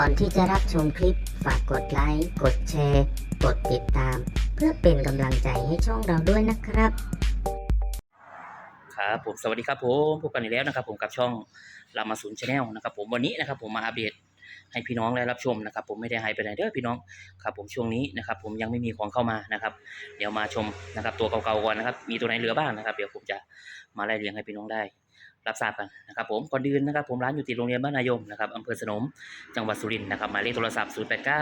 ก่อนที่จะรับชมคลิป ฝากกดไลค์ กดแชร์ กดติดตาม เพื่อเป็นกำลังใจให้ช่องเราด้วยนะครับ ครับผมสวัสดีครับผมพบกันอีกแล้วนะครับ ผมกับช่องรามาศูนย์ชาแนลนะครับ ผมวันนี้นะครับ ผมมาอัปเดต ให้พี่น้องได้รับชมนะครับ ผมไม่ได้หายไปไหนเด้อพี่น้องครับ ผมช่วงนี้นะครับ ผมยังไม่มีของเข้ามานะครับ เดี๋ยวมาชมนะครับ ตัวเก่าๆก่อนนะครับ มีตัวไหนเหลือบ้างนะครับ เดี๋ยวผมจะมาไล่เรียงให้พี่น้องได้รับทราบกันนะครับผมก่อนอื่นนะครับผมร้านอยู่ติดโรงเรียนบ้านนายมนะครับอำเภอสนมจังหวัดสุรินทร์นะครับหมายเลขโทรศัพท์ 0 8 9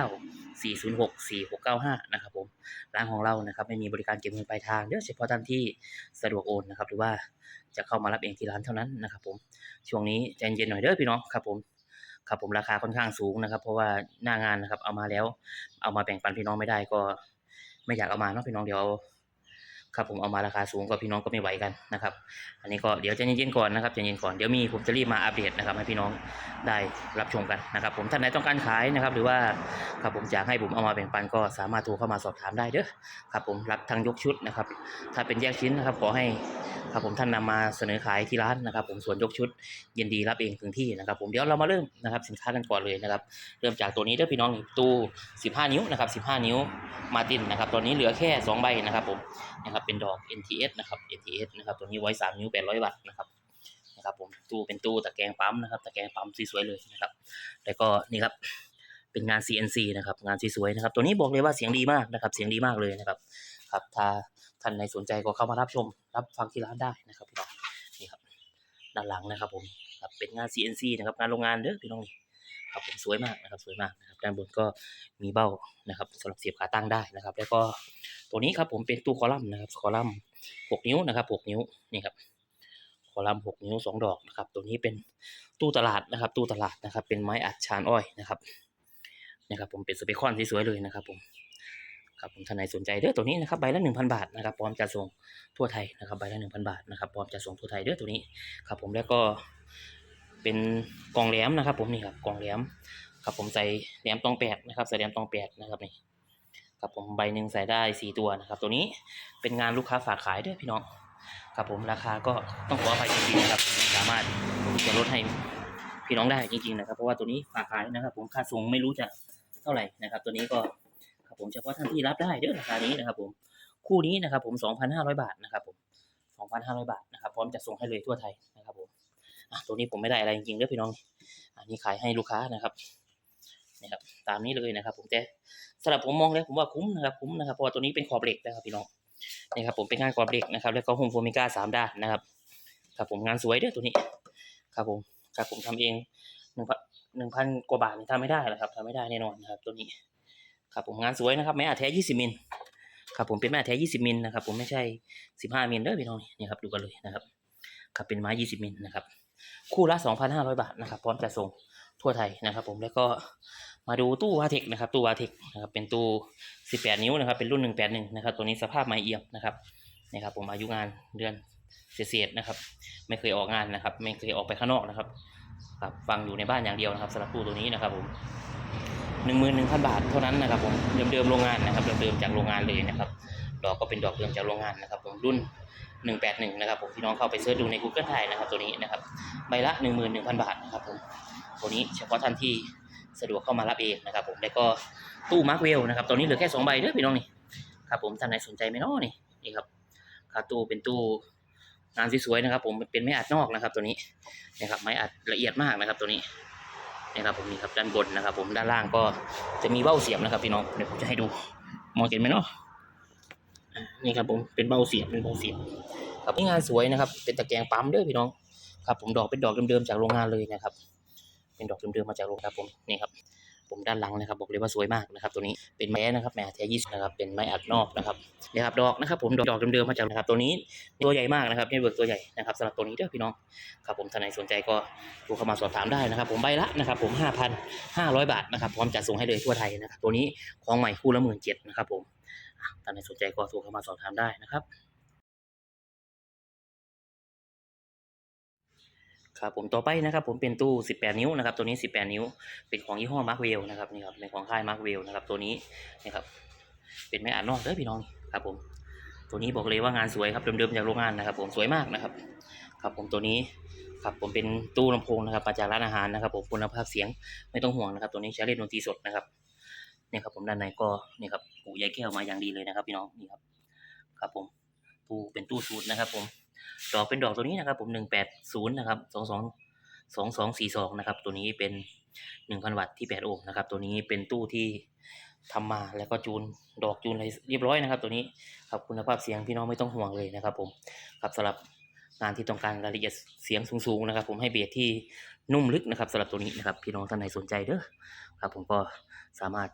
4 0 6 4 6 9 5 นะครับผมร้านของเรานะครับไม่มีบริการเก็บเงินปลายทางเด้อเฉพาะท่านที่สะดวกโอนนะครับหรือว่าจะเข้ามารับเองที่ร้านเท่านั้นนะครับผมช่วงนี้ใจเย็นหน่อยเด้อพี่น้องครับผม ครับผมราคาค่อนข้างสูงนะครับ เพราะว่าหน้างานนะครับเอามาแล้ว เอามาแบ่งปันพี่น้องไม่ได้ก็ ไม่อยากเอามาเนาะพี่น้องเดี๋ยวเอา ครับผมเอามาราคาสูงก็พี่น้องก็ไม่ไหวกันนะครับ อันนี้ก็เดี๋ยวใจเย็นๆก่อนนะครับใจเย็นก่อนเดี๋ยวมีผมจะรีบมาอัปเดตนะครับให้พี่น้องได้รับชมกันนะครับ ผมท่านไหนต้องการขายนะครับ หรือว่าครับผมอยากให้ผมเอามาแบ่งปันก็สามารถโทรเข้ามาสอบถามได้เด้อครับผมรับทั้งยกชุดนะครับ ถ้าเป็นแยกชิ้นนะครับขอให้ครับผมท่านนำมาเสนอขายที่ร้านนะครับ ผมส่วนยกชุดยินดีรับเองถึงที่นะครับ ผมเดี๋ยวเรามาเริ่มนะครับสินค้ากันก่อนเลยนะครับ เริ่มจากตัวนี้เด้อพี่น้องตู้15 นิ้วนะครับ15 นิ้วมาตินนะครับตอนนี้เหลือแค่ 2 ใบนะครับผมนะครับเป็นดอก NTS นะครับ NTS นะครับตัวนี้ไว้ 3 นิ้ว 800 วัตต์นะครับนะครับผมตู้เป็นตู้ตะแกรงปั๊มนะครับตะแกรงปั๊มสวยๆเลยนะครับแล้วก็นี่ครับเป็นงาน CNC นะครับงานสวยๆนะครับตัวนี้บอกเลยว่าเสียงดีมากนะครับเสียงดีมากเลยนะครับครับถ้าท่านใดสนใจก็เข้ามารับชมรับฟังที่ร้านได้นะครับพี่น้องนี่ครับด้านหลังนะครับผมครับเป็นงาน CNC นะครับงานโรงงานเด้อพี่น้องนี่ครับผมสวยมากนะครับสวยมากนะครับด้านบนก็มีเบ้านะครับสำหรับเสียบขาตั้งได้นะครับ แล้วก็ ตัวนี้ครับผมเป็นตู้คอลัมน์นะครับ คอลัมน์6นิ้วนะครับ6นิ้วนี่ครับคอลัมน์6นิ้วสองดอกนะครับ ตัวนี้เป็นตู้ตลาดนะครับ ตู้ตลาดนะครับ เป็นไม้อัดชานอ้อยนะครับนะครับ ผมเป็นสเปคอนสวยๆเลยนะครับ ผมครับผมท่านใดสนใจเด้อตัวนี้นะครับใบละหนึ่งพันบาทนะครับพร้อมจะส่งทั่วไทยนะครับใบละหนึ่งพันบาทนะครับพร้อมจะส่งทั่วไทยเด้อตัวนี้ครับ ผมแล้วก็เป็นกล่องแหลมนะครับ ผมนี่ครับกล่องแหลมครับผมใส่แหลมตองแปดนะครับใส่แหลมตองแปดนะครับนี่ ครับผมใบหนึ่งใส่ได้สี่ตัวนะครับ ตัวนี้เป็นงานลูกค้าฝากขายด้อพี่น้องครับผมราคาก็ต้องขออภัยจริงๆนะครับสามารถจะลดให้พี่น้องได้จริงๆนะครับเพราะว่าตัวนี้ฝากขายนะครับ ผมค่าส่งไม่รู้จะเท่าไหร่นะครับ ตัวนี้ก็ครับผมเฉพาะท่านที่รับได้เด้อราคานี้นะครับ ผมคู่นี้นะครับ ผม 2,500 บาทนะครับ ผม 2,500 บาทนะครับ พร้อมจะส่งให้เลยทั่วไทยนะครับผมอะตัวนี้ผมไม่ได้อะไรจริงๆเด้อพี่น้อง อันนี้ขายให้ลูกค้านะครับนี่ครับ ตามนี้เลยนะครับ ผมแต่ สำหรับผมมองแล้วผมว่าคุ้มนะครับคุ้มนะครับเพราะว่าตัวนี้เป็นขอบเหล็กนะครับพี่น้องนี่ครับผมเป็นงานขอบเหล็กนะครับ แล้วก็โฮมโฟมิก้าสามด้านนะครับครับผมงานสวยเด้อตัวนี้ ครับผมครับผมทำเองหนึ่งพันหนึ่งพันกว่าบาทนี่ทำไม่ได้หรอกครับทำไม่ได้แน่นอนนะครับ ตัวนี้ ครับผมงานสวยนะครับแม้อาแท้20มิลครับผมเป็นแม้อาจแท้20มิลนะครับ ผมไม่ใช่15มิลเด้อพี่น้องนี่ครับดูกันเลยนะครับ ครับเป็นไม้20มิลนะครับ คู่ละ2,500บาทนะครับ พร้อมจะส่งทั่วไทยนะครับ ผมแล้วก็ มาดูตู้วาเทคนะครับตู้วาเทคนะครับเป็นตู้ 18 นิ้วนะครับ เป็นรุ่น 181 นะครับ ตัวนี้สภาพไม้เอี่ยมนะครับนะครับ ผมอายุงานเดือนเศษๆนะครับ ไม่เคยออกงานนะครับ ไม่เคยออกไปข้างนอกนะครับครับฟังอยู่ในบ้านอย่างเดียวนะครับสำหรับตู้ตัวนี้นะครับผมหนึ่งหมื่นหนึ่งพันบาทเท่านั้นนะครับ ผมเดิมๆโรงงานนะครับเดิมๆจากโรงงานเลยนะครับ ดอกก็เป็นดอกเดิมจากโรงงานนะครับ ผมรุ่น181นะครับ ผมพี่น้องเข้าไปเสิร์ชดูใน Google ไทยนะครับ ตัวนี้นะครับใบละ11,000บาทนะครับผมตัวนี้เฉพาะท่านที่ สะดวกเข้ามารับเองนะครับผมแล้วก็ตู้มาร์กเวลนะครับตัวนี้เหลือแค่สองใบเด้อพี่น้องนี่ครับผมท่านไหนสนใจไหมเนาะนี่นี่ครับครับตู้เป็นตู้งานสวยๆนะครับ ผมเป็นไม้อัดนอกนะครับ ตัวนี้นะครับไม้อัดละเอียดมากนะครับ ตัวนี้นะครับผมนี่ครับด้านบนนะครับ ผมด้านล่างก็จะมีเบ้าเสียบนะครับพี่น้องเดี๋ยวผมจะให้ดูมองเห็นไหมเนาะอ่านี่ครับผมเป็นเบ้าเสียบเป็นเบ้าเสียบครับนี่งานสวยนะครับ เป็นตะแกรงปั๊มเด้อพี่น้องครับ ผมดอกเป็นดอกเดิมๆจากโรงงานเลยนะครับ เป็นดอกเดิมๆมาจากโรงครับผมนี่ครับผมด้านหลังนะครับบอกเลยว่าสวยมากนะครับ ตัวนี้เป็นไม้นะครับแม่แท้ยี่สิบนะครับเป็นไม้อัดนอกนะครับนี่ครับดอกนะครับ ผมดอกดอกเดิมๆมาจากนะครับตัวนี้ตัวใหญ่มากนะครับนี่เบิกตัวใหญ่นะครับสำหรับตัวนี้เด้อพี่น้องครับผมท่านไหนสนใจก็โทรเข้ามาสอบถามได้นะครับ ผมใบละนะครับ ผมห้าพันห้าร้อยบาทนะครับพร้อมจะส่งให้เลยทั่วไทยนะครับตัวนี้ของใหม่คู่ละหมื่นเจ็ดนะครับผมท่านไหนสนใจก็โทรเข้ามาสอบถามได้นะครับ ครับผมต่อไปนะครับผมเป็นตู้ 18 นิ้วนะครับตัวนี้ 18 นิ้ว เป็นของยี่ห้อมาร์กเวลนะครับนี่ครับเป็นของค่ายมาร์กเวลนะครับตัวนี้นะครับเป็นไม้อ่านนอกเด้อพี่น้องครับผมตัวนี้บอกเลยว่างานสวยครับเดิมๆจากโรงงานนะครับ ผมสวยมากนะครับ ครับผมตัวนี้ครับผมเป็นตู้ลำโพงนะครับมาจากร้านอาหารนะครับ ผมคุณภาพเสียงไม่ต้องห่วงนะครับ ตัวนี้ใช้เล่นดนตรีสดนะครับเนี่ยครับผมด้านในก็นี่ครับปูใยแก้วมาอย่างดีเลยนะครับ พี่น้องนี่ครับ ครับผมตู้เป็นตู้สูตรนะครับ ผม ดอกเป็นดอกตัวนี้นะครับ ผมหนึ่งแปดศูนย์นะครับสองสองสองสองสี่สองนะครับ ตัวนี้เป็นหนึ่งพันวัตต์ที่แปดโอห์มนะครับ ตัวนี้เป็นตู้ที่ทำมาแล้วก็จูนดอกจูนอะไรเรียบร้อยนะครับ ตัวนี้ครับคุณภาพเสียงพี่น้องไม่ต้องห่วงเลยนะครับ ผมครับสำหรับงานที่ต้องการรายละเอียดเสียงสูงๆนะครับ ผมให้เบสที่นุ่มลึกนะครับสำหรับตัวนี้นะครับ พี่น้องท่านไหนสนใจเด้อครับ ผมก็สามารถ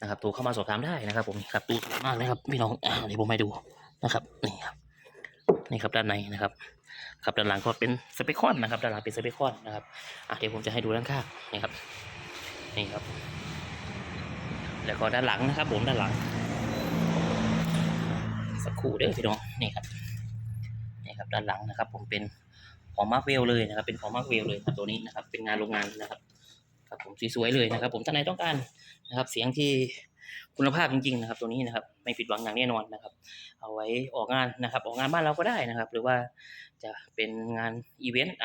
นะครับโทรเข้ามาสอบถามได้นะครับ ผมครับตู้สวยมากนะครับพี่น้องเดี๋ยวผมให้ดูนะครับนี่ครับ นี่ครับด้านในนะครับครับด้านหลังก็เป็นสเปคคอนนะครับด้านหลังเป็นสเปคคอนนะครับอะเดี๋ยวผมจะให้ดูด้านข้างนี่ครับนี่ครับ แล้วก็ด้านหลังนะครับ ผมด้านหลัง สักครู่เด้อพี่น้องนี่ครับนี่ครับด้านหลังนะครับ ผมเป็นของมาร์กเวลเลยนะครับ เป็นของมาร์กเวลเลยครับตัวนี้นะครับ เป็นงานโรงงานนะครับครับผมสวยๆเลยนะครับ ผมท่านไหนต้องการนะครับ เสียงที่ คุณภาพจริงๆนะครับตัวนี้นะครับไม่ผิดหวังอย่างแน่นอนนะครับ เอาไว้ออกงานนะครับ ออกงานบ้านเราก็ได้นะครับ หรือว่าจะเป็นงานอีเวนต์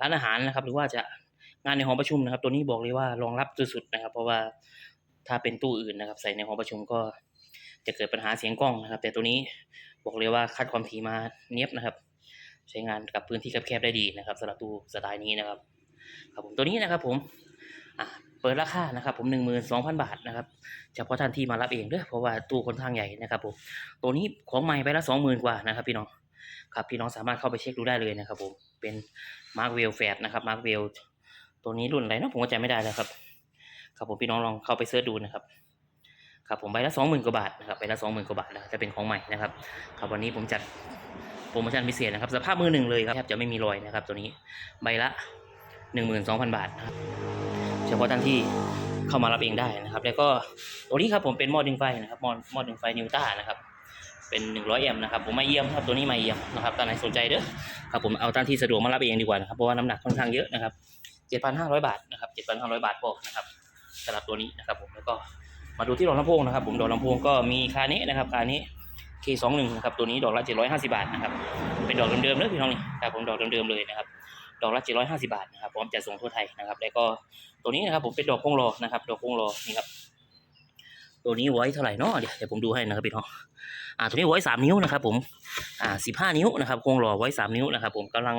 ร้านอาหารนะครับ หรือว่าจะงานในหอประชุมนะครับ ตัวนี้บอกเลยว่ารองรับสุดๆนะครับ เพราะว่าถ้าเป็นตู้อื่นนะครับ ใส่ในหอประชุมก็จะเกิดปัญหาเสียงกล้องนะครับ แต่ตัวนี้บอกเลยว่าคัดความถี่มาเนียบนะครับ ใช้งานกับพื้นที่แคบๆได้ดีนะครับสำหรับตู้สไตล์นี้นะครับครับผมตัวนี้นะครับผมอะ เปิดราคานะครับผมหนึ่งหมื่นสองพันบาทนะครับเฉพาะท่านที่มารับเองเด้อเพราะว่าตู้ค่อนข้างใหญ่นะครับผมตัวนี้ของใหม่ไปละสองหมื่นกว่านะครับ พี่น้องครับพี่น้องสามารถเข้าไปเช็คดูได้เลยนะครับผมเป็นมาร์กเวลแฟดนะครับมาร์กเวลตัวนี้รุ่นอะไรเนาะผมก็จำไม่ได้แล้วครับครับผมพี่น้องลองเข้าไปเสิร์ชดูนะครับครับผมใบละสองหมื่นกว่าบาทนะครับใบละสองหมื่นกว่าบาทนะจะเป็นของใหม่นะครับครับวันนี้ผมจัดโปรโมชั่นพิเศษนะครับสภาพมือหนึ่งเลยครับแทบจะไม่มีรอยนะครับ ตัวนี้ใบละหนึ่งหมื่นสองพันบาทนะครับ เฉพาะท่านที่เข้ามารับเองได้นะครับ แล้วก็ตัวนี้ครับผมเป็นหม้อดึงไฟนะครับหม้อหม้อดึงไฟนิวต้านะครับเป็นหนึ่งร้อยแอมป์นะครับผมไม่เยี่ยมครับตัวนี้ไม่เยี่ยมนะครับท่านไหนสนใจเด้อครับผมเอาท่านที่สะดวกมารับเองดีกว่านะครับเพราะว่าน้ำหนักค่อนข้างเยอะนะครับเจ็ดพันห้าร้อยบาทนะครับเจ็ดพันห้าร้อยบาทพอนะครับสำหรับตัวนี้นะครับผมแล้วก็มาดูที่ดอกลำโพงนะครับ ผมดอกลำโพงก็มีคานี้นะครับคานี้ K21 นะครับตัวนี้ดอกละ750 บาทนะครับเป็นดอกเดิมๆเลยพี่น้องนี่ครับผมดอกเดิมๆเลยนะครับ ดอกละ 750 บาทนะครับพร้อมจะส่งทั่วไทยนะครับ แล้วก็ตัวนี้นะครับผมเป็นดอกโคงรอนะครับ ดอกโคงรอนี่ครับตัวนี้ไว้เท่าไหร่เนาะเดี๋ยวผมดูให้นะครับพี่น้องอ่าตัวนี้ไว้สามนิ้วนะครับ ผมอ่าสิบห้านิ้วนะครับโคงรอไว้สามนิ้วนะครับ ผมกำลัง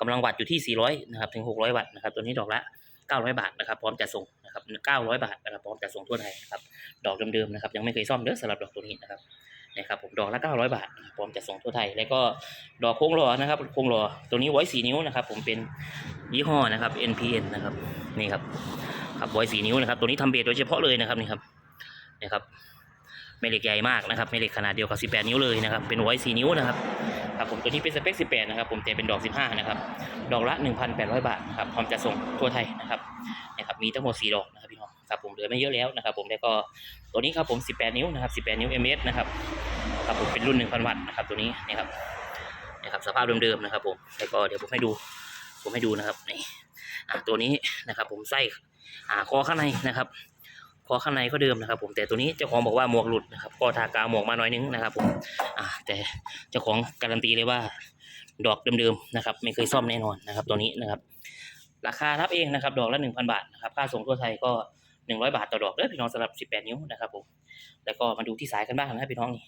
กำลังวัตต์อยู่ที่400นะครับถึง600วัตต์นะครับตัวนี้ดอกละ900บาทนะครับพร้อมจะส่งนะครับ900บาทนะครับพร้อมจะส่งทั่วไทยนะครับดอกเดิมๆนะครับยังไม่เคยซ่อมเด้อสำหรับดอกตัวนี้นะครับ นะครับผมดอกละ900 บาทพร้อมจะส่งทั่วไทย แล้วก็ดอกโค้งหล่อนะครับโค้งหล่อตัวนี้ไว้4นิ้วนะครับ ผมเป็นยี่ห้อนะครับ NPN นะครับนี่ครับครับไว้4นิ้วนะครับ ตัวนี้ทำเบสโดยเฉพาะเลยนะครับนี่ครับนี่ครับไม่เหล็กใหญ่มากนะครับไม่เหล็กขนาดเดียวกับ 18 นิ้วเลยนะครับ เป็นไว้4นิ้วนะครับ ครับผมตัวนี้เป็นสเปค 18 นะครับ ผมแต่เป็นดอก 15 นะครับ ดอกละ 1,800 บาทนะครับ พร้อมจะส่งทั่วไทยนะครับ นะครับ มีทั้งหมด 4 ดอกนะ น้องครับผมเหลือไม่เยอะแล้วนะครับผมแล้วก็ตัวนี้ครับผม 18 นิ้วนะครับ 18 นิ้ว ms นะครับครับผมเป็นรุ่น 1,000 วัตต์นะครับตัวนี้นี่ครับนี่ครับสภาพเดิมๆนะครับผมแล้วก็เดี๋ยวผมให้ดูผมให้ดูนะครับนี่อ่าตัวนี้นะครับผมไส้อ่าคอข้างในนะครับคอข้างในก็เดิมนะครับ ผมแต่ตัวนี้เจ้าของบอกว่าหมวกหลุดนะครับก็ทากาวหมวกมาหน่อยนึงนะครับผมอ่าแต่เจ้าของการันตีเลยว่าดอกเดิมๆนะครับ ไม่เคยซ่อมแน่นอนนะครับ ตัวนี้นะครับ ราคารับเองนะครับ ดอกละหนึ่งพันบาทนะครับ ค่าส่งทั่วไทยก็ หนึ่งร้อยบาทต่อดอกเด้อพี่น้องสำหรับสิบแปดนิ้วนะครับผมแล้วก็มาดูที่สายกันบ้างนะครับพี่น้องนี่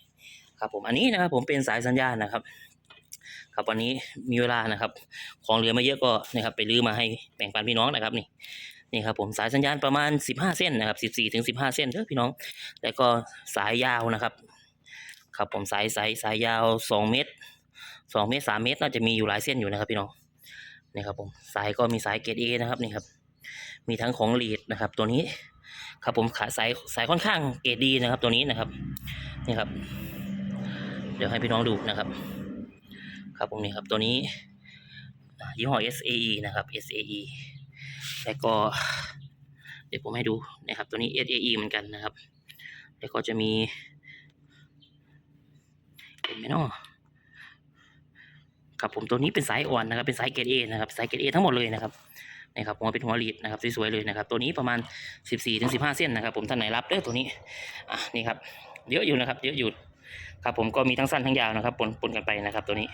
ครับผมอันนี้นะครับผมเป็นสายสัญญาณนะครับ ครับวันนี้มีเวลานะครับ ของเหลือมาเยอะก็นะครับไปรื้อมาให้แบ่งปันพี่น้องนะครับนี่นี่ครับผมสายสัญญาณประมาณสิบห้าเส้นนะครับสิบสี่ถึงสิบห้าเส้นเด้อพี่น้อง แล้วก็สายยาวนะครับ ครับผมสายสายสายยาวสองเมตรสองเมตรสามเมตร น่าจะมีอยู่หลายเส้นอยู่นะครับพี่น้องนี่ครับผมสายก็มีสายเกรดเอนะครับนี่ครับ มีทั้งของลีดนะครับ ตัวนี้ครับผมขาสายสายค่อนข้างเกรดดีนะครับ ตัวนี้นะครับนี่ครับ เดี๋ยวให้พี่น้องดูนะครับ ครับผมนี่ครับตัวนี้ยี่ห้อ SAE นะครับ SAE แล้วก็ เดี๋ยวผมให้ดูนะครับ ตัวนี้ SAE เหมือนกันนะครับ แล้วก็จะมีเห็นไหมเนาะครับผมตัวนี้เป็นสายอ่อนนะครับ เป็นสายเกรดเอนะครับ สายเกรดเอทั้งหมดเลยนะครับ นี่ครับผมว่าเป็นหัวลีดนะครับสวยๆเลยนะครับตัวนี้ประมาณ 14ถึง15 เส้นนะครับ ผมท่านไหนรับเด้อตัวนี้อะนี่ครับเยอะอยู่นะครับเยอะอยู่ครับผมก็มีทั้งสั้นทั้งยาวนะครับปนปนกันไปนะครับตัวนี้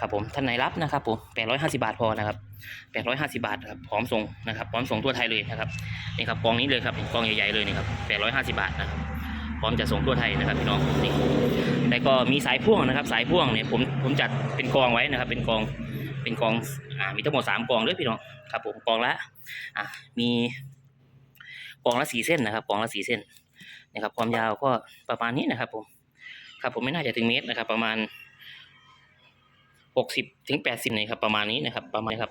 ครับผมท่านไหนรับนะครับผม850 บาทพอนะครับ850 บาทครับพร้อมส่งนะครับพร้อมส่งทั่วไทยเลยนะครับนี่ครับกองนี้เลยครับกองใหญ่ๆเลยนี่ครับ850 บาทนะครับพร้อมจะส่งทั่วไทยนะครับพี่น้องนี่แต่ก็มีสายพ่วงนะครับ สายพ่วงเนี่ยผมผมจัดเป็นกองไว้นะครับ เป็นกอง เป็นกองอ่ามีทั้งหมดสามกองด้วยพี่น้องครับผมกองละอะมีกองละสี่เส้นนะครับกองละสี่เส้นนะครับ ความยาวก็ประมาณนี้นะครับผมครับผมไม่น่าจะถึงเมตรนะครับ ประมาณหกสิบถึงแปดสิบเลยครับประมาณนี้นะครับ ประมาณครับ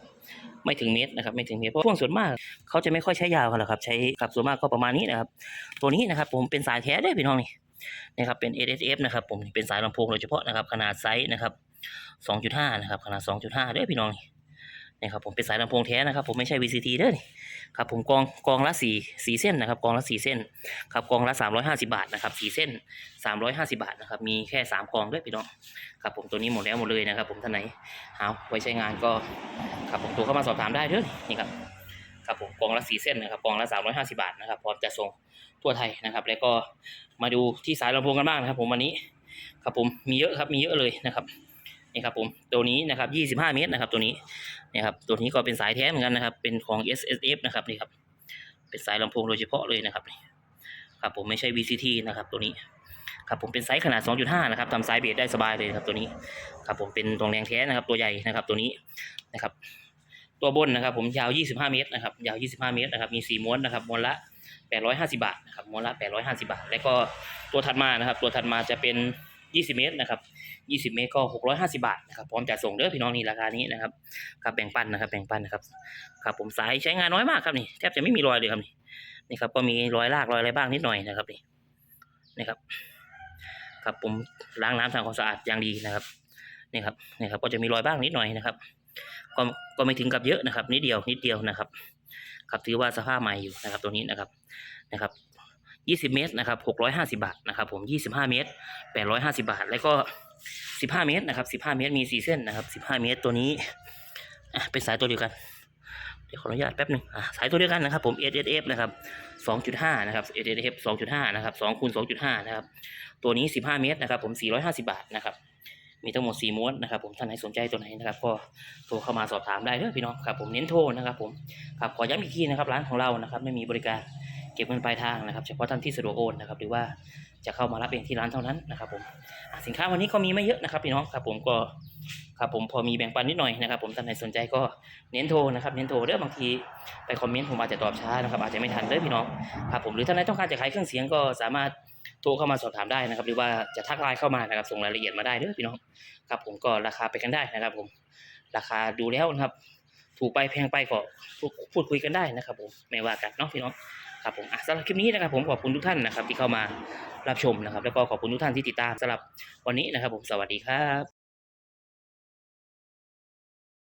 ไม่ถึงเมตรนะครับ ไม่ถึงเมตรเพราะพ่วงส่วนมาก เขาจะไม่ค่อยใช้ยาวกันหรอกครับ ใช้ครับส่วนมากก็ประมาณนี้นะครับ ตัวนี้นะครับ ผมเป็นสายแท้ด้อพี่น้องนี่นะครับเป็น SSF นะครับผมเป็นสายลำโพงโดยเฉพาะนะครับ ขนาดไซส์นะครับ 2.5 นะครับขนาด 2.5เด้อพี่น้องนี่ครับผมเป็นสายลำโพงแท้นะครับ ผมไม่ใช่ VCT เด้อนี่ครับผมกองกองละสี่สี่เส้นนะครับกองละสี่เส้นครับกองละ 350 บาทนะครับสี่เส้น 350 บาทนะครับมีแค่ 3กองด้วยพี่น้องครับผมตัวนี้หมดแล้วหมดเลยนะครับ ผมท่านไหนเอาไว้ใช้งานก็ครับผมโทรเข้ามาสอบถามได้เด้อนี่ครับครับผมกองละ4เส้นนะครับกองละ350 บาทนะครับพร้อมจะส่งทั่วไทยนะครับ แล้วก็มาดูที่สายลำโพงกันบ้างนะครับ ผมวันนี้ครับผมมีเยอะครับมีเยอะเลยนะครับ นี่ครับผมตัวนี้นะครับ25 เมตรนะครับตัวนี้นี่ครับตัวนี้ก็เป็นสายแท้เหมือนกันนะครับ เป็นของ S S F นะครับนี่ครับเป็นสายลำโพงโดยเฉพาะเลยนะครับครับผมไม่ใช่ V C T นะครับตัวนี้ครับผมเป็นไซส์ขนาด 2.5 นะครับทำไซส์เบสได้สบายเลยครับตัวนี้ครับผมเป็นตรงแรงแท้นะครับตัวใหญ่นะครับตัวนี้นะครับ ตัวบนนะครับผมยาว 25 เมตรนะครับยาว 25 เมตรนะครับมี 4 ม้วนนะครับม้วนละ 850 บาทนะครับม้วนละ 850 บาท แล้วก็ตัวถัดมานะครับตัวถัดมาจะเป็น 20 เมตรนะครับ 20 เมตรก็ 650 บาทนะครับพร้อมจัดส่งเด้อพี่น้องนี่ราคานี้นะครับครับแบ่งปันนะครับ แบ่งปันนะครับครับผมสายใช้งานน้อยมากครับนี่แทบจะไม่มีรอยเลยครับนี่นี่ครับก็มีรอยลากรอยอะไรบ้างนิดหน่อยนะครับนี่นะครับ ครับผมล้างน้ำทำความสะอาดอย่างดีนะครับนี่ครับนี่ครับก็จะมีรอยบ้างนิดหน่อยนะครับก็ก็ไม่ถึงกับเยอะนะครับ นิดเดียวนิดเดียวนะครับครับถือว่าสภาพใหม่อยู่นะครับตัวนี้นะครับนะครับ 20 เมตรนะครับ650 บาทนะครับผม 25 เมตร 850 บาท แล้วก็ 15 เมตรนะครับ15 เมตรมี 4 เส้นนะครับ 15 เมตรตัวนี้เป็นสายตัวเดียวกัน เดี๋ยวขออนุญาตแป๊บหนึ่งสายตัวเดียวกันนะครับผม SSF นะครับ 2.5 นะครับ SSF 2.5 นะครับ2คูณ2.5 นะครับ ตัวนี้ 15 เมตรนะครับผม 450 บาทนะครับมีทั้งหมด 4ม้วนนะครับผมท่านไหนสนใจตัวไหนนะครับ ก็โทรเข้ามาสอบถามได้เด้อพี่น้องครับผมเน้นโทรนะครับผมครับขอย้ำอีกทีนะครับร้านของเรานะครับไม่มีบริการ เก็บเงินปลายทางนะครับ เฉพาะท่านที่สะดวกโอนนะครับ หรือว่าจะเข้ามารับเองที่ร้านเท่านั้นนะครับผมสินค้าวันนี้ก็มีไม่เยอะนะครับพี่น้องครับผมก็ครับผมพอมีแบ่งปันนิดหน่อยนะครับ ผมท่านไหนสนใจก็เน้นโทรนะครับเน้นโทรเด้อบางทีไปคอมเมนต์ผมอาจจะตอบช้านะครับอาจจะไม่ทันเด้อพี่น้องครับผมหรือท่านไหนต้องการจะขายเครื่องเสียงก็สามารถโทรเข้ามาสอบถามได้นะครับ หรือว่าจะทักไลน์เข้ามานะครับส่งรายละเอียดมาได้เด้อพี่น้องครับผมก็ราคาไปกันได้นะครับ ผมราคาดูแล้วนะครับ ถูกไปแพงไปก็พูดพูดคุยกันได้นะครับ ผมไม่ว่ากันเนาะพี่น้อง ครับผมสำหรับคลิปนี้นะครับผมขอบคุณทุกท่านนะครับที่เข้ามารับชมนะครับ แล้วก็ขอบคุณทุกท่านที่ติดตามสำหรับวันนี้นะครับ ผมสวัสดีครับ